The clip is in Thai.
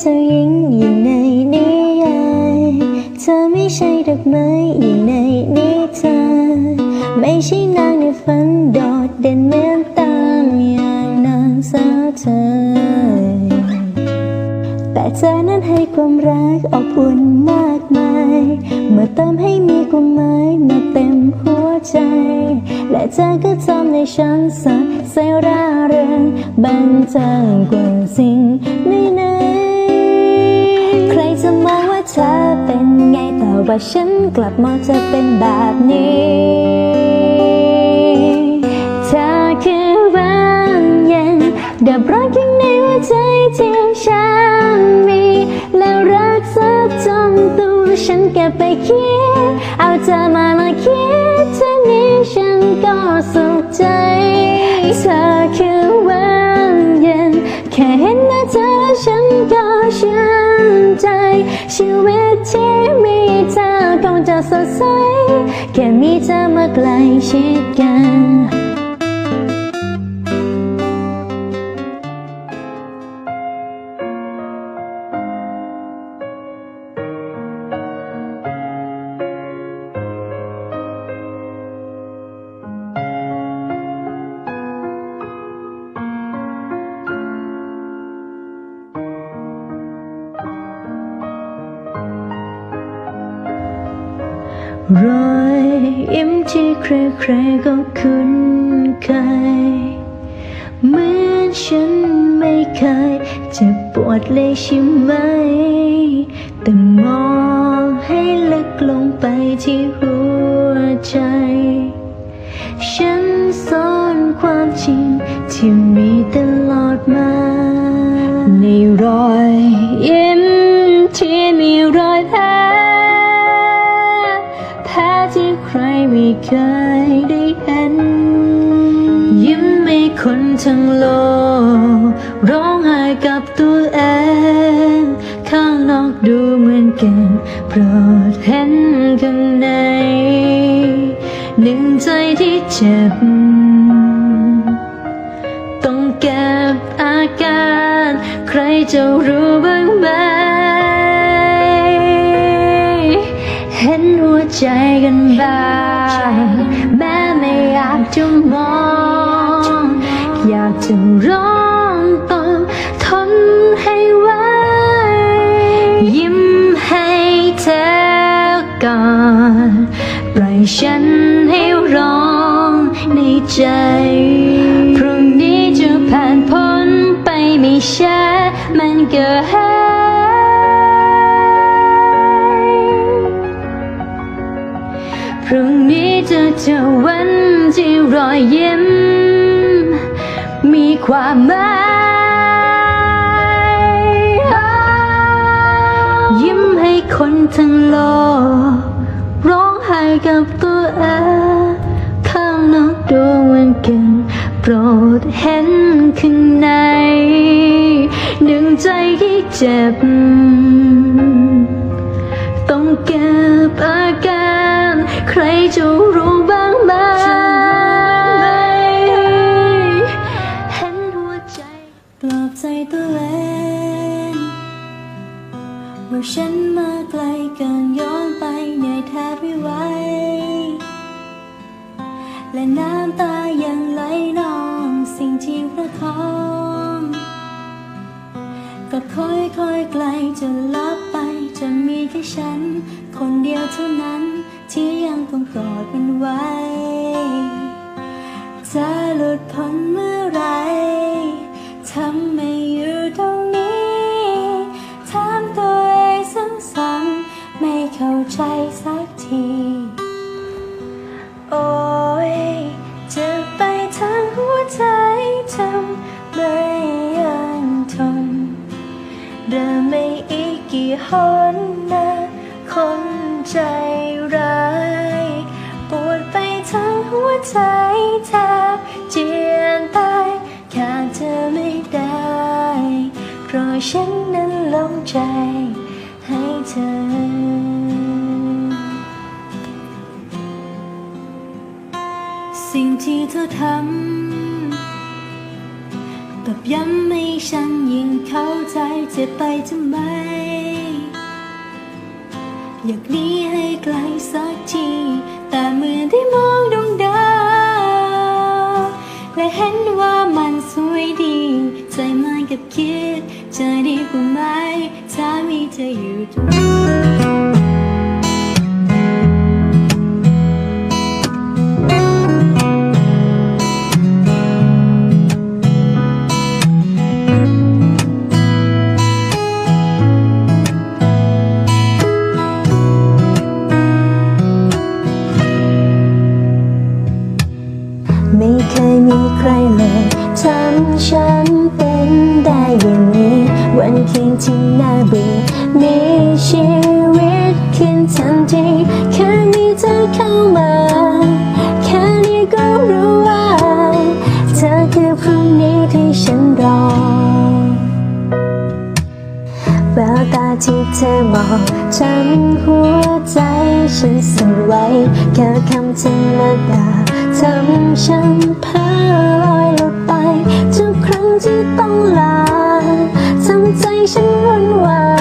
เจ้าหญิงอย่างในนิยายเธอไม่ใช่ดอกไม้อย่างในนิทานไม่ใช่นางในฝันโดดเด่นเหมือนตามอย่างนางสาวเธอ แต่เธอนั้นให้ความรักอบอุ่นมากมายเมื่อเติมให้มีความหมายมาเต็มหัวใจ และเธอก็ทำให้ฉันสดใสร่าเริงบันเทิงกว่าสิ่งไหนๆ ว่าฉันกลับมองเธอเป็นแบบนี้เธอคือรังเย็นดับร้อนข้างในหัวใจที่ฉันมี แล้วรักสักจนตัวฉันเก็บไปคิด เอาเธอมาละคิดเท่านี้ฉันก็สุขใจ เธอคือวันเย็น แค่เห็นหน้าเธอฉันก็ชื่นใจชีวิตที่ สดใส แค่มีเธอมาใกล้ชิดกัน รอยยิ้มที่ใครๆก็คุ้นเคยเหมือนฉันไม่เคยจ็บปวดเลยใช่ไหม แต่มองให้ลึกลงไปที่หัวใจ ฉันซ่อนความจริงที่มีตลอดมาในรอย รไม่เคยได้เห็น ยิ้มให้คนทั้งโลก ร้องไห้กับตัวเอง ข้างนอกดูเหมือนกันโปรดเห็นข้างใน หนึ่งใจที่เจ็บ ต้องเก็บอาการ ใครจะรู้บ้างไหม ใจกันบ้างแม้ไม่อยากจะมอง อยากจะร้องต้อทนให้ไหวยิ้มให้เธอก่อนปล่อยฉันให้ร้องในใจ พรุ่งนี้จะผ่านพ้นไปไม่ใช้ จะวันที่รอยยิ้ม มีความหมายยิ้มให้คนทั้งโลก ร้องไห้กับตัวเองข้างนอกดูเหมือนกันโปรดเห็นข้างในหนึ่งใจที่เจ็บ ต้องเก็บอาการ ใครจะรู้ ว่าฉันมาไกลเกินย้อนไปเหนื่แทบไม่ไหว และน้ำตายังไหลนองสิ่งที่ประคองก็ค่อยค่อยๆไกลจนลับไปจะมีแค่ฉัน คนเดียวเท่านั้นที่ยังต้องกอดมันไว้ จะหลุดพ้นเมื่อไรทำไม่ ดินไม่อีกกี่หนนะคนใจร้าย ปวดไปทั้งหัวใจแทบเจียนตายขาดเธอไม่ได้ เพราะฉันนั้นลงใจให้เธอสิ่งที่เธอทำ ตอบย้ำให้ฉันยิ่งเข้าใจเจ็บไปทำไม อยากหนีให้ไกลสักที แต่เมื่อได้มองดวงดาวและเห็นว่ามันสวยดี ใจมันกับคิดจะดีกว่าไหมถ้ามีเธออยู่ตรงนี้ ไม่เคยมีใครเลยทำฉันเป็นได้อย่างนี้ วันคืนที่น่าเบื่อมีชีวิตขึ้นทันทีแค่มีเธอเข้ามา แค่นี้ก็รู้ว่า เธอคือพรุ่งนี้ที่ฉันรอแววตาที่เธอมองฉันหัวใจฉันสั่นไหวแค่คำธรรมดา ทำฉันเพ้อลอยหลุดไป ทุกครั้งที่ต้องลาทำใจฉันวุ่นวาย